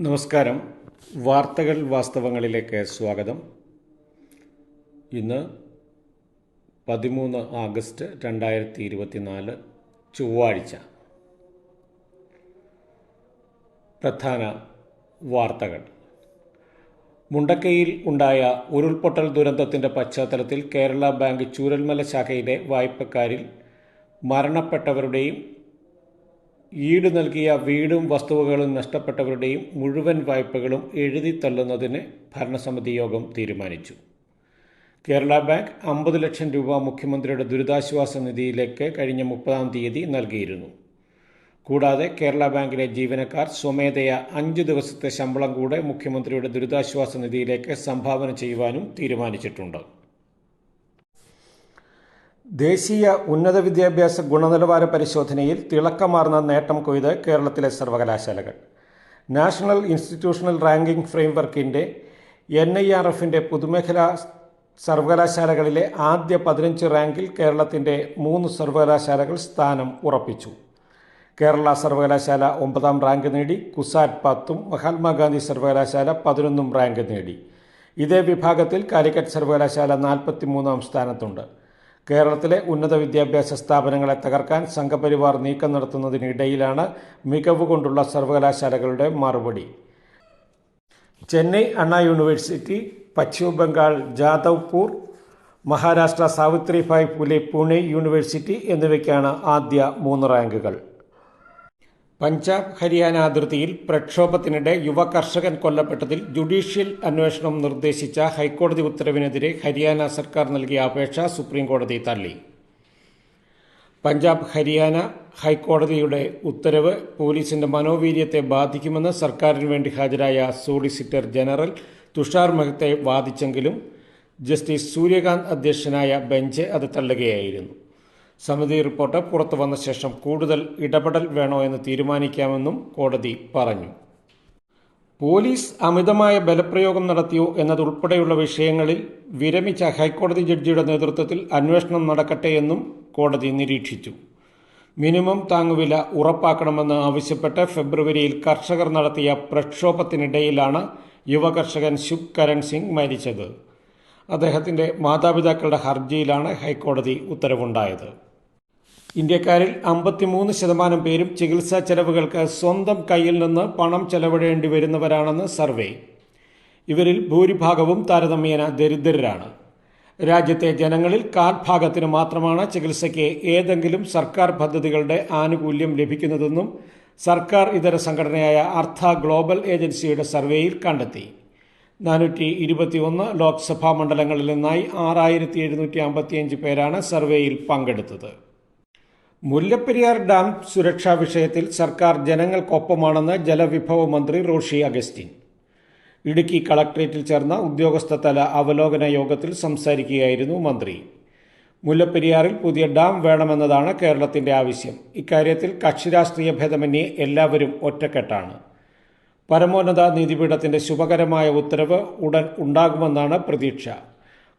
നമസ്കാരം. വാർത്തകൾ വാസ്തവങ്ങളിലേക്ക് സ്വാഗതം. ഇന്ന് പതിമൂന്ന് ആഗസ്റ്റ് രണ്ടായിരത്തി ഇരുപത്തിനാല് ചൊവ്വാഴ്ച. പ്രധാന വാർത്തകൾ. മുണ്ടക്കയിൽ ഉണ്ടായ ഉരുൾപൊട്ടൽ ദുരന്തത്തിന്റെ പശ്ചാത്തലത്തിൽ കേരള ബാങ്ക് ചൂരൽമല ശാഖയിലെ വായ്പക്കാരിൽ മരണപ്പെട്ടവരുടെയും ഈട് നൽകിയ വീടും വസ്തുവകളും നഷ്ടപ്പെട്ടവരുടെയും മുഴുവൻ വായ്പകളും എഴുതി തള്ളുന്നതിന് ഭരണസമിതി യോഗം തീരുമാനിച്ചു. കേരള ബാങ്ക് അമ്പത് ലക്ഷം രൂപ മുഖ്യമന്ത്രിയുടെ ദുരിതാശ്വാസ നിധിയിലേക്ക് കഴിഞ്ഞ മുപ്പതാം തീയതി നൽകിയിരുന്നു. കൂടാതെ കേരള ബാങ്കിലെ ജീവനക്കാർ സ്വമേധയ അഞ്ച് ദിവസത്തെ ശമ്പളം കൂടെ മുഖ്യമന്ത്രിയുടെ ദുരിതാശ്വാസ നിധിയിലേക്ക് സംഭാവന ചെയ്യുവാനും തീരുമാനിച്ചിട്ടുണ്ട്. ദേശീയ ഉന്നത വിദ്യാഭ്യാസ ഗുണനിലവാര പരിശോധനയിൽ തിളക്കമാർന്ന നേട്ടം കൊയ്ത് കേരളത്തിലെ സർവകലാശാലകൾ. നാഷണൽ ഇൻസ്റ്റിറ്റ്യൂഷണൽ റാങ്കിംഗ് ഫ്രെയിംവർക്കിന്റെ എൻ ഐ ആർ എഫിന്റെ പൊതുമേഖലാ സർവകലാശാലകളിലെ ആദ്യ പതിനഞ്ച് റാങ്കിൽ കേരളത്തിന്റെ മൂന്ന് സർവകലാശാലകൾ സ്ഥാനം ഉറപ്പിച്ചു. കേരള സർവകലാശാല ഒമ്പതാം റാങ്ക് നേടി കുസാറ്റ് പത്തും മഹാത്മാഗാന്ധി സർവകലാശാല പതിനൊന്നും റാങ്ക് നേടി. ഇതേ വിഭാഗത്തിൽ കാലിക്കറ്റ് സർവകലാശാല നാൽപ്പത്തി മൂന്നാം സ്ഥാനത്തുണ്ട്. കേരളത്തിലെ ഉന്നത വിദ്യാഭ്യാസ സ്ഥാപനങ്ങളെ തകർക്കാൻ സംഘപരിവാർ നീക്കം നടത്തുന്നതിനിടയിലാണ് മികവ് കൊണ്ടുള്ള സർവകലാശാലകളുടെ മറുപടി. ചെന്നൈ അണ്ണാ യൂണിവേഴ്സിറ്റി പശ്ചിമ ബംഗാൾ ജാദവ്പൂർ മഹാരാഷ്ട്ര സാവിത്രിഭായ് പുലെ പൂനെ യൂണിവേഴ്സിറ്റി എന്നിവയ്ക്കാണ് ആദ്യ മൂന്ന് റാങ്കുകൾ. പഞ്ചാബ് ഹരിയാന അതിർത്തിയിൽ പ്രക്ഷോഭത്തിനിടെ യുവ കർഷകൻ കൊല്ലപ്പെട്ടതിൽ ജുഡീഷ്യൽ അന്വേഷണം നിർദ്ദേശിച്ച ഹൈക്കോടതി ഉത്തരവിനെതിരെ ഹരിയാന സർക്കാർ നൽകിയ അപേക്ഷ സുപ്രീംകോടതി തള്ളി. പഞ്ചാബ് ഹരിയാന ഹൈക്കോടതിയുടെ ഉത്തരവ് പോലീസിന്റെ മനോവീര്യത്തെ ബാധിക്കുമെന്ന് സർക്കാരിന് വേണ്ടി ഹാജരായ സോളിസിറ്റർ ജനറൽ തുഷാർ മെഹ്ത്തെ വാദിച്ചെങ്കിലും ജസ്റ്റിസ് സൂര്യകാന്ത് അധ്യക്ഷനായ ബെഞ്ച് അത് തള്ളുകയായിരുന്നു. സമിതി റിപ്പോർട്ട് പുറത്തു വന്ന ശേഷം കൂടുതൽ ഇടപെടൽ വേണോ എന്ന് തീരുമാനിക്കാമെന്നും കോടതി പറഞ്ഞു. പോലീസ് അമിതമായ ബലപ്രയോഗം നടത്തിയോ എന്നതുൾപ്പെടെയുള്ള വിഷയങ്ങളിൽ വിരമിച്ച ഹൈക്കോടതി ജഡ്ജിയുടെ നേതൃത്വത്തിൽ അന്വേഷണം നടക്കട്ടെ എന്നും കോടതി നിരീക്ഷിച്ചു. മിനിമം താങ്ങുവില ഉറപ്പാക്കണമെന്ന് ആവശ്യപ്പെട്ട് ഫെബ്രുവരിയിൽ കർഷകർ നടത്തിയ പ്രക്ഷോഭത്തിനിടയിലാണ് യുവകർഷകൻ ശുഭ് കരൺ സിംഗ് മരിച്ചത്. അദ്ദേഹത്തിന്റെ മാതാപിതാക്കളുടെ ഹർജിയിലാണ് ഹൈക്കോടതി ഉത്തരവുണ്ടായത്. ഇന്ത്യക്കാരിൽ അമ്പത്തിമൂന്ന് ശതമാനം പേരും ചികിത്സാ ചെലവുകൾക്ക് സ്വന്തം കയ്യിൽ നിന്ന് പണം ചെലവിടേണ്ടി വരുന്നവരാണെന്ന് സർവേ. ഇവരിൽ ഭൂരിഭാഗവും താരതമ്യേന ദരിദ്രരാണ്. രാജ്യത്തെ ജനങ്ങളിൽ കാൽഭാഗത്തിന് മാത്രമാണ് ചികിത്സയ്ക്ക് ഏതെങ്കിലും സർക്കാർ പദ്ധതികളുടെ ആനുകൂല്യം ലഭിക്കുന്നതെന്നും സർക്കാർ ഇതര സംഘടനയായ അർത്ഥ ഗ്ലോബൽ ഏജൻസിയുടെ സർവേയിൽ കണ്ടെത്തി. നാനൂറ്റി ഇരുപത്തിയൊന്ന് ലോക്സഭാ മണ്ഡലങ്ങളിൽ നിന്നായി ആറായിരത്തി എഴുന്നൂറ്റി അമ്പത്തിയഞ്ച് പേരാണ് സർവേയിൽ പങ്കെടുത്തത്. മുല്ലപ്പെരിയാർ ഡാം സുരക്ഷാ വിഷയത്തിൽ സർക്കാർ ജനങ്ങൾക്കൊപ്പമാണെന്ന് ജലവിഭവ മന്ത്രി റോഷി അഗസ്റ്റിൻ. ഇടുക്കി കളക്ട്രേറ്റിൽ ചേർന്ന ഉദ്യോഗസ്ഥതല അവലോകന യോഗത്തിൽ സംസാരിക്കുകയായിരുന്നു മന്ത്രി. മുല്ലപ്പെരിയാറിൽ പുതിയ ഡാം വേണമെന്നതാണ് കേരളത്തിന്റെ ആവശ്യം. ഇക്കാര്യത്തിൽ കക്ഷിരാഷ്ട്രീയ ഭേദമന്യേ എല്ലാവരും ഒറ്റക്കെട്ടാണ്. പരമോന്നത നീതിപീഠത്തിന്റെ ശുഭകരമായ ഉത്തരവ് ഉടൻ ഉണ്ടാകുമെന്നാണ് പ്രതീക്ഷ.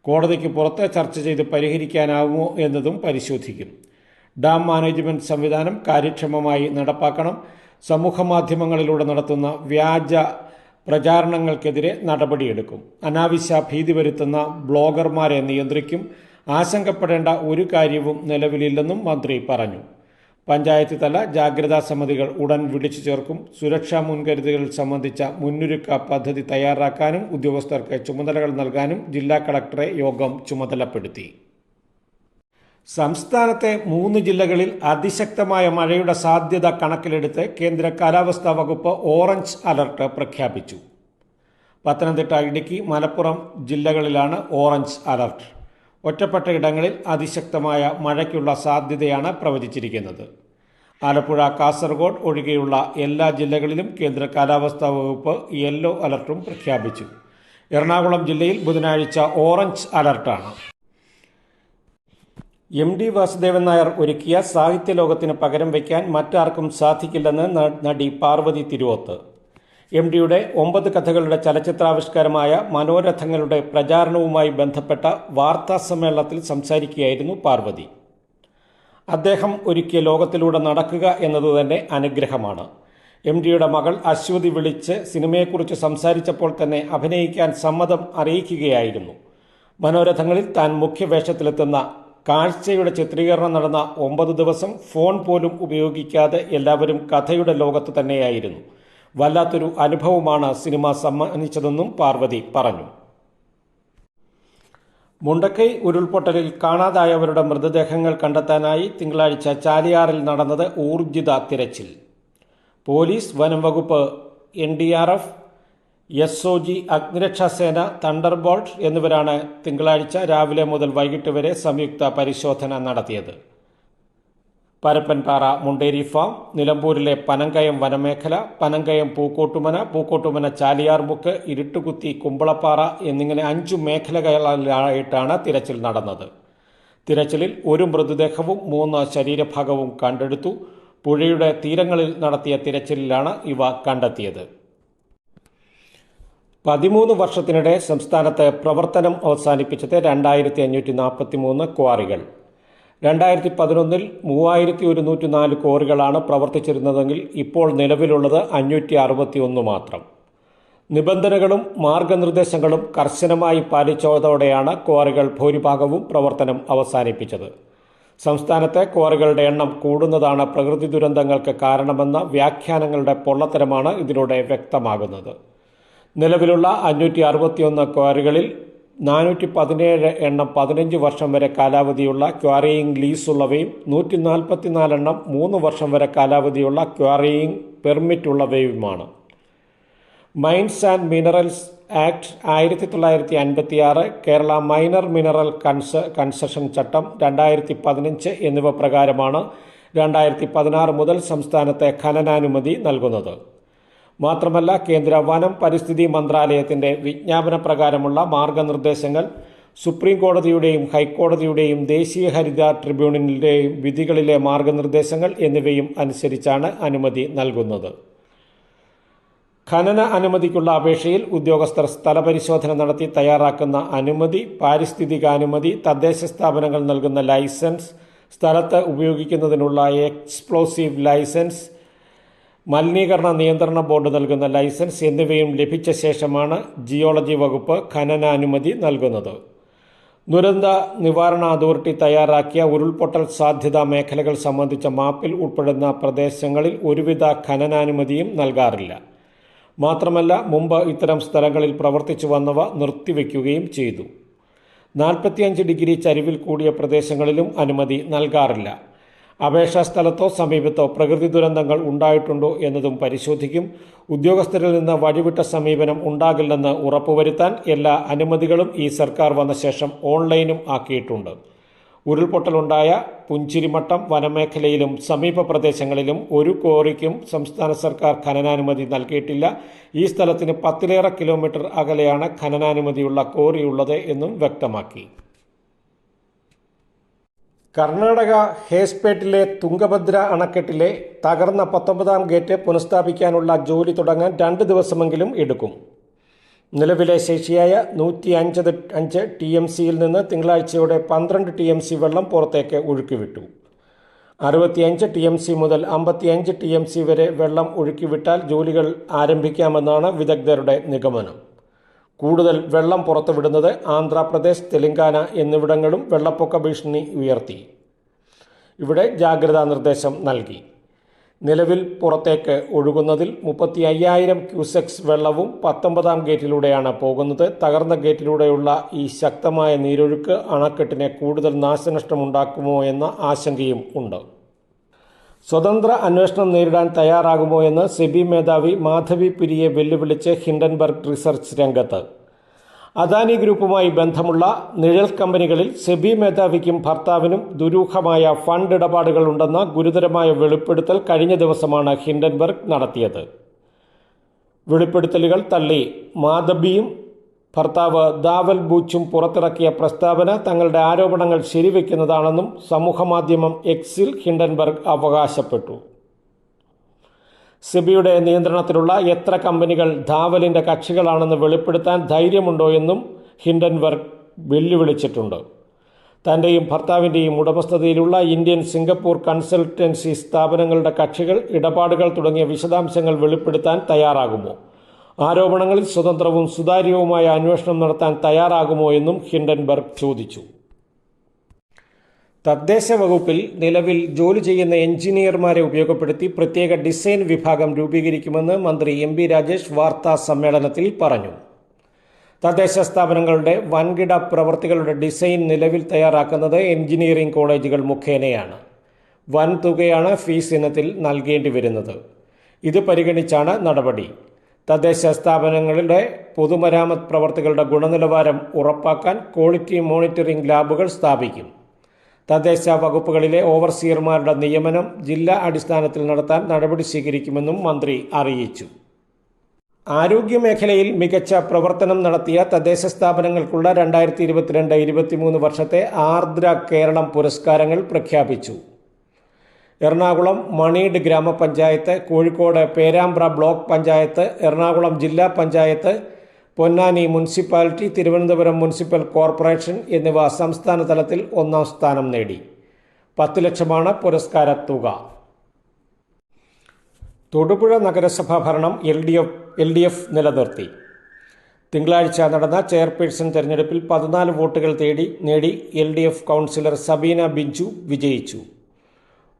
കോടതിക്ക് പുറത്ത് ചർച്ച ചെയ്ത് പരിഹരിക്കാനാവുമോ എന്നതും പരിശോധിക്കും. ഡാം മാനേജ്മെന്റ് സംവിധാനം കാര്യക്ഷമമായി നടപ്പാക്കണം. സമൂഹമാധ്യമങ്ങളിലൂടെ നടത്തുന്ന വ്യാജ പ്രചാരണങ്ങൾക്കെതിരെ നടപടിയെടുക്കും. അനാവശ്യ ഭീതി വരുത്തുന്ന ബ്ലോഗർമാരെ നിയന്ത്രിക്കും. ആശങ്കപ്പെടേണ്ട ഒരു കാര്യവും നിലവിലില്ലെന്നും മന്ത്രി പറഞ്ഞു. പഞ്ചായത്ത് തല ജാഗ്രതാ സമിതികൾ ഉടൻ വിളിച്ചു ചേർക്കും. സുരക്ഷാ മുൻകരുതലുകൾ സംബന്ധിച്ച മുന്നൊരുക്ക പദ്ധതി തയ്യാറാക്കാനും ഉദ്യോഗസ്ഥർക്ക് ചുമതലകൾ നൽകാനും ജില്ലാ കളക്ടറെ യോഗം ചുമതലപ്പെടുത്തി. സംസ്ഥാനത്തെ മൂന്ന് ജില്ലകളിൽ അതിശക്തമായ മഴയുടെ സാധ്യത കണക്കിലെടുത്ത് കേന്ദ്ര കാലാവസ്ഥാ വകുപ്പ് ഓറഞ്ച് അലർട്ട് പ്രഖ്യാപിച്ചു. പത്തനംതിട്ട ഇടുക്കി മലപ്പുറം ജില്ലകളിലാണ് ഓറഞ്ച് അലർട്ട്. ഒറ്റപ്പെട്ട ഇടങ്ങളിൽ അതിശക്തമായ മഴയ്ക്കുള്ള സാധ്യതയാണ് പ്രവചിച്ചിരിക്കുന്നത്. ആലപ്പുഴ കാസർഗോഡ് ഒഴികെയുള്ള എല്ലാ ജില്ലകളിലും കേന്ദ്ര കാലാവസ്ഥാ വകുപ്പ് യെല്ലോ അലർട്ടും പ്രഖ്യാപിച്ചു. എറണാകുളം ജില്ലയിൽ ബുധനാഴ്ച ഓറഞ്ച് അലർട്ടാണ്. എം ഡി വാസുദേവൻ നായർ ഒരുക്കിയ സാഹിത്യ ലോകത്തിന് പകരം വയ്ക്കാൻ മറ്റാർക്കും സാധിക്കില്ലെന്ന് നടി പാർവതി തിരുവോത്ത്. എം ഡിയുടെ ഒമ്പത് കഥകളുടെ ചലച്ചിത്രാവിഷ്കാരമായ മനോരഥങ്ങളുടെ പ്രചാരണവുമായി ബന്ധപ്പെട്ട വാർത്താ സമ്മേളനത്തിൽ സംസാരിക്കുകയായിരുന്നു പാർവതി. അദ്ദേഹം ഒരുക്കിയ ലോകത്തിലൂടെ നടക്കുക എന്നത് തന്നെ അനുഗ്രഹമാണ്. എം ഡിയുടെ മകൾ അശ്വതി വിളിച്ച് സിനിമയെക്കുറിച്ച് സംസാരിച്ചപ്പോൾ തന്നെ അഭിനയിക്കാൻ സമ്മതം അറിയിക്കുകയായിരുന്നു. മനോരഥങ്ങളിൽ താൻ മുഖ്യവേഷത്തിലെത്തുന്ന കാഴ്ചയുടെ ചിത്രീകരണം നടന്ന ഒമ്പത് ദിവസം ഫോൺ പോലും ഉപയോഗിക്കാതെ എല്ലാവരും കഥയുടെ ലോകത്ത് തന്നെയായിരുന്നു. വല്ലാത്തൊരു അനുഭവമാണ് സിനിമ സമ്മാനിച്ചതെന്നും പാർവതി പറഞ്ഞു. മുണ്ടക്കൈ ഉരുൾപൊട്ടലിൽ കാണാതായവരുടെ മൃതദേഹങ്ങൾ കണ്ടെത്താനായി തിങ്കളാഴ്ച ചാലിയാറിൽ നടന്നത് ഊർജിത തിരച്ചിൽ. പോലീസ് വനം വകുപ്പ് N D R F S O G അഗ്നിരക്ഷാസേന thunderbolt എന്നിവരാണ് തിങ്കളാഴ്ച രാവിലെ മുതൽ വൈകിട്ട് വരെ സംയുക്ത പരിശോധന നടത്തിയത്. പരപ്പൻപാറ മുണ്ടേരി ഫാം നിലമ്പൂരിലെ പനങ്കയം വനമേഖല പനങ്കയം പൂക്കോട്ടുമന പൂക്കോട്ടുമന ചാലിയാർമുക്ക് ഇരുട്ടുകുത്തി കുമ്പളപ്പാറ എന്നിങ്ങനെ അഞ്ചു മേഖലകളിലായിട്ടാണ് തിരച്ചിൽ നടന്നത്. തിരച്ചിലിൽ ഒരു മൃതദേഹവും മൂന്ന് ശരീരഭാഗവും കണ്ടെടുത്തു. പുഴയുടെ തീരങ്ങളിൽ നടത്തിയ തിരച്ചിലിലാണ് ഇവ കണ്ടെത്തിയത്. പതിമൂന്ന് വർഷത്തിനിടെ സംസ്ഥാനത്ത് പ്രവർത്തനം അവസാനിപ്പിച്ചത് രണ്ടായിരത്തി അഞ്ഞൂറ്റി നാൽപ്പത്തി മൂന്ന് ക്വാറികൾ. രണ്ടായിരത്തി പതിനൊന്നിൽ മൂവായിരത്തി ഒരുന്നൂറ്റി നാല് ക്വാറികളാണ് പ്രവർത്തിച്ചിരുന്നതെങ്കിൽ ഇപ്പോൾ നിലവിലുള്ളത് അഞ്ഞൂറ്റി അറുപത്തി ഒന്ന് മാത്രം. നിബന്ധനകളും മാർഗനിർദ്ദേശങ്ങളും കർശനമായി പാലിച്ചതോടെയാണ് ക്വാറികൾ ഭൂരിഭാഗവും പ്രവർത്തനം അവസാനിപ്പിച്ചത്. സംസ്ഥാനത്തെ ക്വാറികളുടെ എണ്ണം കൂടുന്നതാണ് പ്രകൃതി ദുരന്തങ്ങൾക്ക് കാരണമെന്ന വ്യാഖ്യാനങ്ങളുടെ പൊള്ളത്തരമാണ് ഇതിലൂടെ വ്യക്തമാകുന്നത്. നിലവിലുള്ള അഞ്ഞൂറ്റി അറുപത്തിയൊന്ന് ക്വാറികളിൽ നാനൂറ്റി പതിനേഴ് എണ്ണം പതിനഞ്ച് വർഷം വരെ കാലാവധിയുള്ള ക്വാറിയിങ് ലീസുള്ളവയും നൂറ്റി നാൽപ്പത്തിനാലെണ്ണം മൂന്ന് വർഷം വരെ കാലാവധിയുള്ള ക്വാറിയിങ് പെർമിറ്റ് ഉള്ളവയുമാണ് മൈൻസ് ആൻഡ് മിനറൽസ് ആക്ട് ആയിരത്തി തൊള്ളായിരത്തി അൻപത്തി ആറ് കേരള മൈനർ മിനറൽ കൺസ കൺസഷൻ ചട്ടം രണ്ടായിരത്തി പതിനഞ്ച് എന്നിവ പ്രകാരമാണ് രണ്ടായിരത്തി പതിനാറ് മുതൽ സംസ്ഥാനത്തെ ഖനനാനുമതി നൽകുന്നത്. മാത്രമല്ല കേന്ദ്ര വനം പരിസ്ഥിതി മന്ത്രാലയത്തിന്റെ വിജ്ഞാപന പ്രകാരമുള്ള മാർഗനിർദ്ദേശങ്ങൾ സുപ്രീം കോടതിയുടെയും ഹൈക്കോടതിയുടെയും ദേശീയ ഹരിത ട്രിബ്യൂണലിന്റെയും വിധികളിലെ മാർഗനിർദ്ദേശങ്ങൾ എന്നിവയും അനുസരിച്ചാണ് അനുമതി നൽകുന്നത്. ഖനന അനുമതിക്കുള്ള അപേക്ഷയിൽ ഉദ്യോഗസ്ഥർ സ്ഥലപരിശോധന നടത്തി തയ്യാറാക്കുന്ന അനുമതി പാരിസ്ഥിതിക അനുമതി തദ്ദേശ സ്ഥാപനങ്ങൾ നൽകുന്ന ലൈസൻസ് സ്ഥലത്ത് ഉപയോഗിക്കുന്നതിനുള്ള എക്സ്പ്ലോസീവ് ലൈസൻസ് മലിനീകരണ നിയന്ത്രണ ബോർഡ് നൽകുന്ന ലൈസൻസ് എന്നിവയും ലഭിച്ച ശേഷമാണ് ജിയോളജി വകുപ്പ് ഖനനാനുമതി നൽകുന്നത്. ദുരന്ത നിവാരണ അതോറിറ്റി തയ്യാറാക്കിയ ഉരുൾപൊട്ടൽ സാധ്യതാ മേഖലകൾ സംബന്ധിച്ച മാപ്പിൽ ഉൾപ്പെടുന്ന പ്രദേശങ്ങളിൽ ഒരുവിധ ഖനനാനുമതിയും നൽകാറില്ല. മാത്രമല്ല മുമ്പ് ഇത്തരം സ്ഥലങ്ങളിൽ പ്രവർത്തിച്ചു വന്നവ നിർത്തിവെക്കുകയും ചെയ്തു. നാൽപ്പത്തിയഞ്ച് ഡിഗ്രി ചരിവിൽ കൂടിയ പ്രദേശങ്ങളിലും അനുമതി നൽകാറില്ല. അപേക്ഷാ സ്ഥലത്തോ സമീപത്തോ പ്രകൃതി ദുരന്തങ്ങൾ ഉണ്ടായിട്ടുണ്ടോ എന്നതും പരിശോധിക്കും. ഉദ്യോഗസ്ഥരിൽ നിന്ന് വഴിവിട്ട സമീപനം ഉണ്ടാകില്ലെന്ന് ഉറപ്പുവരുത്താൻ എല്ലാ അനുമതികളും ഈ സർക്കാർ വന്ന ശേഷം ഓൺലൈനും ആക്കിയിട്ടുണ്ട്. ഉരുൾപൊട്ടലുണ്ടായ പുഞ്ചിരിമട്ടം വനമേഖലയിലും സമീപ പ്രദേശങ്ങളിലും ഒരു കോറിക്കും സംസ്ഥാന സർക്കാർ ഖനനാനുമതി നൽകിയിട്ടില്ല. ഈ സ്ഥലത്തിന് പത്തിലേറെ കിലോമീറ്റർ അകലെയാണ് ഖനനാനുമതിയുള്ള കോറിയുള്ളത് എന്നും വ്യക്തമാക്കി. കർണാടക ഹേസ്പേട്ടിലെ തുംഗഭദ്ര അണക്കെട്ടിലെ തകർന്ന പത്തൊമ്പതാം ഗേറ്റ് പുനഃസ്ഥാപിക്കാനുള്ള ജോലി തുടങ്ങാൻ രണ്ട് ദിവസമെങ്കിലും എടുക്കും. നിലവിലെ ശേഷിയായ നൂറ്റി അഞ്ചത് അഞ്ച് ടി എം സിയിൽ നിന്ന് തിങ്കളാഴ്ചയോടെ പന്ത്രണ്ട് ടി എം സി വെള്ളം പുറത്തേക്ക് ഒഴുക്കിവിട്ടു. അറുപത്തിയഞ്ച് ടി എം സി മുതൽ അമ്പത്തിയഞ്ച് ടി എം സി വരെ വെള്ളം ഒഴുക്കിവിട്ടാൽ ജോലികൾ ആരംഭിക്കാമെന്നാണ് വിദഗ്ധരുടെ നിഗമനം. കൂടുതൽ വെള്ളം പുറത്തുവിടുന്നത് ആന്ധ്രാപ്രദേശ് തെലങ്കാന എന്നിവിടങ്ങളും വെള്ളപ്പൊക്ക ഭീഷണി ഉയർത്തി. ഇവിടെ ജാഗ്രതാ നിർദ്ദേശം നൽകി. നിലവിൽ പുറത്തേക്ക് ഒഴുകുന്നതിൽ മുപ്പത്തി അയ്യായിരം ക്യൂസെക്സ് വെള്ളവും പത്തൊമ്പതാം ഗേറ്റിലൂടെയാണ് പോകുന്നത്. തകർന്ന ഗേറ്റിലൂടെയുള്ള ഈ ശക്തമായ നീരൊഴുക്ക് അണക്കെട്ടിനെ കൂടുതൽ നാശനഷ്ടമുണ്ടാക്കുമോ എന്ന ആശങ്കയും ഉണ്ട്. സ്വതന്ത്ര അന്വേഷണം നേരിടാൻ തയ്യാറാകുമോ എന്ന് സെബി മേധാവി മാധവി പുരിയെ വെല്ലുവിളിച്ച് ഹിൻഡൻബർഗ് റിസർച്ച് രംഗത്ത്. അദാനി ഗ്രൂപ്പുമായി ബന്ധമുള്ള നിഴൽ കമ്പനികളിൽ സെബി മേധാവിക്കും ഭർത്താവിനും ദുരൂഹമായ ഫണ്ട് ഇടപാടുകൾ ഉണ്ടെന്ന ഗുരുതരമായ വെളിപ്പെടുത്തൽ കഴിഞ്ഞ ദിവസമാണ് ഹിൻഡൻബർഗ് നടത്തിയത്. വെളിപ്പെടുത്തലുകൾ തള്ളി. മാധബിയും ഭർത്താവ് ദാവൽ ബൂച്ചും പുറത്തിറക്കിയ പ്രസ്താവന തങ്ങളുടെ ആരോപണങ്ങൾ ശരിവെക്കുന്നതാണെന്നും സമൂഹമാധ്യമം എക്സിൽ ഹിൻഡൻബർഗ് അവകാശപ്പെട്ടു. സിബിയുടെ നിയന്ത്രണത്തിലുള്ള എത്ര കമ്പനികൾ ധാവലിന്റെ കക്ഷികളാണെന്ന് വെളിപ്പെടുത്താൻ ധൈര്യമുണ്ടോ എന്നും ഹിൻഡൻബർഗ് വെല്ലുവിളിച്ചിട്ടുണ്ട്. തന്റെയും ഭർത്താവിന്റെയും ഉടമസ്ഥതയിലുള്ള ഇന്ത്യൻ സിംഗപ്പൂർ കൺസൾട്ടൻസി സ്ഥാപനങ്ങളുടെ കക്ഷികൾ ഇടപാടുകൾ തുടങ്ങിയ വിശദാംശങ്ങൾ വെളിപ്പെടുത്താൻ തയ്യാറാകുമോ? ആരോപണങ്ങളിൽ സ്വതന്ത്രവും സുതാര്യവുമായ അന്വേഷണം നടത്താൻ തയ്യാറാകുമോ എന്നും ഹിൻഡൻബർഗ് ചോദിച്ചു. തദ്ദേശ വകുപ്പിൽ നിലവിൽ ജോലി ചെയ്യുന്ന എഞ്ചിനീയർമാരെ ഉപയോഗപ്പെടുത്തി പ്രത്യേക ഡിസൈൻ വിഭാഗം രൂപീകരിക്കുമെന്ന് മന്ത്രി എം ബി രാജേഷ് വാർത്താ സമ്മേളനത്തിൽ പറഞ്ഞു. തദ്ദേശ സ്ഥാപനങ്ങളുടെ വൻകിട പ്രവർത്തികളുടെ ഡിസൈൻ നിലവിൽ തയ്യാറാക്കുന്നത് എഞ്ചിനീയറിംഗ് കോളേജുകൾ മുഖേനയാണ്. വൻ തുകയാണ് ഫീസ് ഇനത്തിൽ നൽകേണ്ടി വരുന്നത് ഇത് പരിഗണിച്ചാണ് നടപടി. തദ്ദേശ സ്ഥാപനങ്ങളുടെ പൊതുമരാമത്ത് പ്രവർത്തികളുടെ ഗുണനിലവാരം ഉറപ്പാക്കാൻ ക്വാളിറ്റി മോണിറ്ററിംഗ് ലാബുകൾ സ്ഥാപിക്കും. തദ്ദേശ വകുപ്പുകളിലെ ഓവർസിയർമാരുടെ നിയമനം ജില്ലാ അടിസ്ഥാനത്തിൽ നടത്താൻ നടപടി സ്വീകരിക്കുമെന്നും മന്ത്രി അറിയിച്ചു. ആരോഗ്യമേഖലയിൽ മികച്ച പ്രവർത്തനം നടത്തിയ തദ്ദേശ സ്ഥാപനങ്ങൾക്കുള്ള രണ്ടായിരത്തി ഇരുപത്തിരണ്ട് ഇരുപത്തിമൂന്ന് വർഷത്തെ ആർദ്ര കേരളം പുരസ്കാരങ്ങൾ പ്രഖ്യാപിച്ചു. എറണാകുളം മണീഡ് ഗ്രാമപഞ്ചായത്ത് കോഴിക്കോട് പേരാമ്പ്ര ബ്ലോക്ക് പഞ്ചായത്ത് എറണാകുളം ജില്ലാ panchayat Ponnani municipality Thiruvananthapuram municipal corporation എന്നിവ സംസ്ഥാന തലത്തിൽ ഒന്നാം സ്ഥാനം നേടി. പത്ത് ലക്ഷമാണ് പുരസ്കാര തുക. തൊടുപുഴ നഗരസഭാ ഭരണം L D F L D F നിലനിർത്തി. തിങ്കളാഴ്ച നടന്ന ചെയർപേഴ്സൺ തെരഞ്ഞെടുപ്പിൽ പതിനാല് വോട്ടുകൾ തേടി നേടി L D F councillor Sabeena Binju വിജയിച്ചു.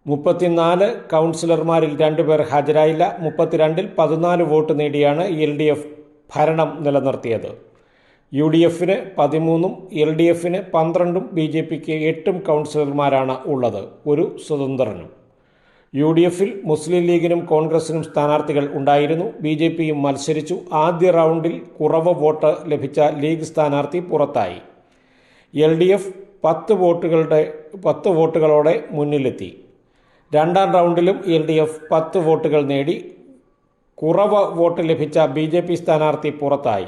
മുപ്പത്തിനാല് കൗൺസിലർമാരിൽ രണ്ടുപേർ ഹാജരായില്ല. മുപ്പത്തിരണ്ടിൽ പതിനാല് വോട്ട് നേടിയാണ് എൽ ഡി എഫ് ഭരണം നിലനിർത്തിയത്. യു ഡി എഫിന് പതിമൂന്നും എൽ ഡി എഫിന് പന്ത്രണ്ടും ബി ജെ പിക്ക് എട്ടും കൗൺസിലർമാരാണ് ഉള്ളത്. ഒരു സ്വതന്ത്രനും. യു ഡി എഫിൽ മുസ്ലിം ലീഗിനും കോൺഗ്രസിനും സ്ഥാനാർത്ഥികൾ ഉണ്ടായിരുന്നു. ബി ജെ പിയും മത്സരിച്ചു. ആദ്യ റൗണ്ടിൽ കുറവ് വോട്ട് ലഭിച്ച ലീഗ് സ്ഥാനാർത്ഥി പുറത്തായി. എൽ ഡി എഫ് പത്ത് വോട്ടുകളുടെ പത്ത് വോട്ടുകളോടെ മുന്നിലെത്തി. രണ്ടാം റൗണ്ടിലും എൽ ഡി എഫ് പത്ത് വോട്ടുകൾ നേടി കുറവ് വോട്ട് ലഭിച്ച ബി ജെ പി സ്ഥാനാർത്ഥി പുറത്തായി.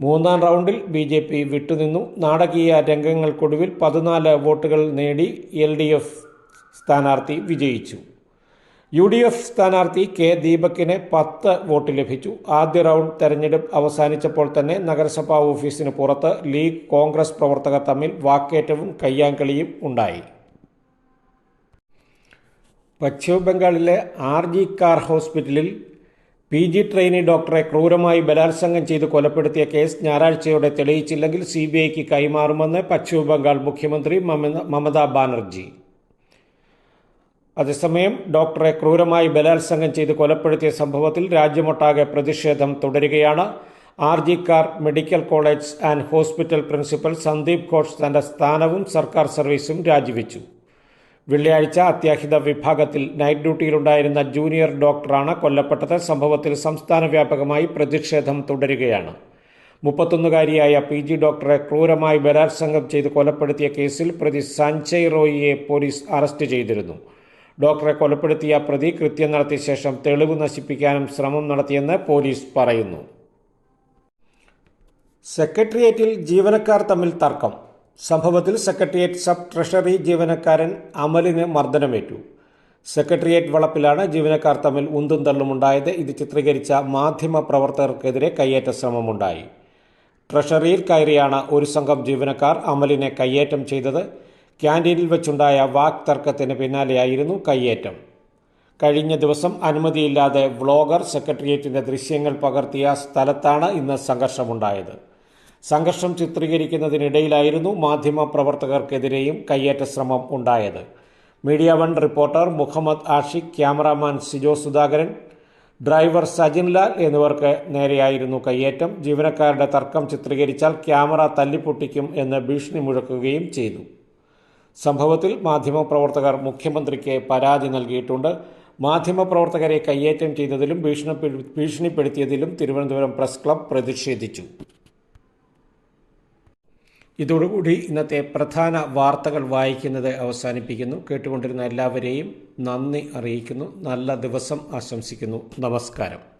മൂന്നാം റൗണ്ടിൽ ബി ജെ പി വിട്ടുനിന്നു. നാടകീയ രംഗങ്ങൾക്കൊടുവിൽ പതിനാല് വോട്ടുകൾ നേടി എൽ ഡി എഫ് സ്ഥാനാർത്ഥി വിജയിച്ചു. യു ഡി എഫ് സ്ഥാനാർത്ഥി കെ ദീപക്കിന് പത്ത് വോട്ട് ലഭിച്ചു. ആദ്യ റൗണ്ട് തെരഞ്ഞെടുപ്പ് അവസാനിച്ചപ്പോൾ തന്നെ നഗരസഭാ ഓഫീസിന് പുറത്ത് ലീഗ് കോൺഗ്രസ് പ്രവർത്തകർ തമ്മിൽ വാക്കേറ്റവും കയ്യാങ്കളിയും ഉണ്ടായി. പശ്ചിമ ബംഗാളിലെ ആർ ജി കാർ ഹോസ്പിറ്റലിൽ പി ജി ട്രെയിനി ഡോക്ടറെ ക്രൂരമായി ബലാത്സംഗം ചെയ്ത് കൊലപ്പെടുത്തിയ കേസ് ഞായറാഴ്ചയോടെ തെളിയിച്ചില്ലെങ്കിൽ സി ബി ഐക്ക് കൈമാറുമെന്ന് പശ്ചിമ ബംഗാൾ മുഖ്യമന്ത്രി മമതാ ബാനർജി. അതേസമയം ഡോക്ടറെ ക്രൂരമായി ബലാത്സംഗം ചെയ്ത് കൊലപ്പെടുത്തിയ സംഭവത്തിൽ രാജ്യമൊട്ടാകെ പ്രതിഷേധം തുടരുകയാണ്. R G Kar medical college and hospital principal Sandip Ghosh തന്റെ സ്ഥാനവും സർക്കാർ സർവീസും രാജിവെച്ചു. വെള്ളിയാഴ്ച അത്യാഹിത വിഭാഗത്തിൽ നൈറ്റ് ഡ്യൂട്ടിയിലുണ്ടായിരുന്ന ജൂനിയർ ഡോക്ടറാണ് കൊല്ലപ്പെട്ടത്. സംഭവത്തിൽ സംസ്ഥാന വ്യാപകമായി പ്രതിഷേധം തുടരുകയാണ്. മുപ്പത്തൊന്നുകാരിയായ പി ജി ഡോക്ടറെ ക്രൂരമായി ബലാത്സംഗം ചെയ്ത് കൊലപ്പെടുത്തിയ കേസിൽ പ്രതി സഞ്ജയ് റോയിയെ പോലീസ് അറസ്റ്റ് ചെയ്തിരുന്നു. ഡോക്ടറെ കൊലപ്പെടുത്തിയ പ്രതി കൃത്യം നടത്തിയ ശേഷം തെളിവ് നശിപ്പിക്കാനും ശ്രമം നടത്തിയെന്ന് പോലീസ് പറയുന്നു. സെക്രട്ടേറിയറ്റിൽ ജീവനക്കാർ തമ്മിൽ തർക്കം. സംഭവത്തിൽ സെക്രട്ടേറിയറ്റ് സബ് ട്രഷറി ജീവനക്കാരൻ അമലിന് മർദ്ദനമേറ്റു. സെക്രട്ടേറിയറ്റ് വളപ്പിലാണ് ജീവനക്കാർ തമ്മിൽ ഉന്തും തള്ളുമുണ്ടായത് ഇത് ചിത്രീകരിച്ച മാധ്യമ പ്രവർത്തകർക്കെതിരെ കയ്യേറ്റ ശ്രമമുണ്ടായി. ട്രഷറിയിൽ കയറിയാണ് ഒരു സംഘം ജീവനക്കാർ അമലിനെ കയ്യേറ്റം ചെയ്തത്. ക്യാന്റീനിൽ വെച്ചുണ്ടായ വാക് തർക്കത്തിന് പിന്നാലെയായിരുന്നു കയ്യേറ്റം. കഴിഞ്ഞ ദിവസം അനുമതിയില്ലാതെ വ്ളോഗർ സെക്രട്ടേറിയറ്റിന്റെ ദൃശ്യങ്ങൾ പകർത്തിയ സ്ഥലത്താണ് ഇന്ന് സംഘർഷമുണ്ടായത്. സംഘർഷം ചിത്രീകരിക്കുന്നതിനിടയിലായിരുന്നു മാധ്യമ പ്രവർത്തകർക്കെതിരെയും കയ്യേറ്റ ശ്രമം ഉണ്ടായത്. Media one reporter Muhammad Ashiq cameraman Sijo Sudhakaran driver Sajin Lal എന്നിവർക്ക് നേരെയായിരുന്നു കയ്യേറ്റം. ജീവനക്കാരുടെ തർക്കം ചിത്രീകരിച്ചാൽ ക്യാമറ തല്ലിപ്പൊട്ടിക്കും എന്ന് ഭീഷണി മുഴക്കുകയും ചെയ്തു. സംഭവത്തിൽ മാധ്യമപ്രവർത്തകർ മുഖ്യമന്ത്രിക്ക് പരാതി നൽകിയിട്ടുണ്ട്. മാധ്യമപ്രവർത്തകരെ കയ്യേറ്റം ചെയ്തതിലും ഭീഷണി ഭീഷണിപ്പെടുത്തിയതിലും തിരുവനന്തപുരം പ്രസ് ക്ലബ് പ്രതിഷേധിച്ചു. ഇതോടുകൂടി ഇന്നത്തെ പ്രധാന വാർത്തകൾ വായിക്കുന്നത് അവസാനിപ്പിക്കുന്നു. കേട്ടുകൊണ്ടിരുന്ന എല്ലാവരെയും നന്ദി അറിയിക്കുന്നു. നല്ല ദിവസം ആശംസിക്കുന്നു. നമസ്കാരം.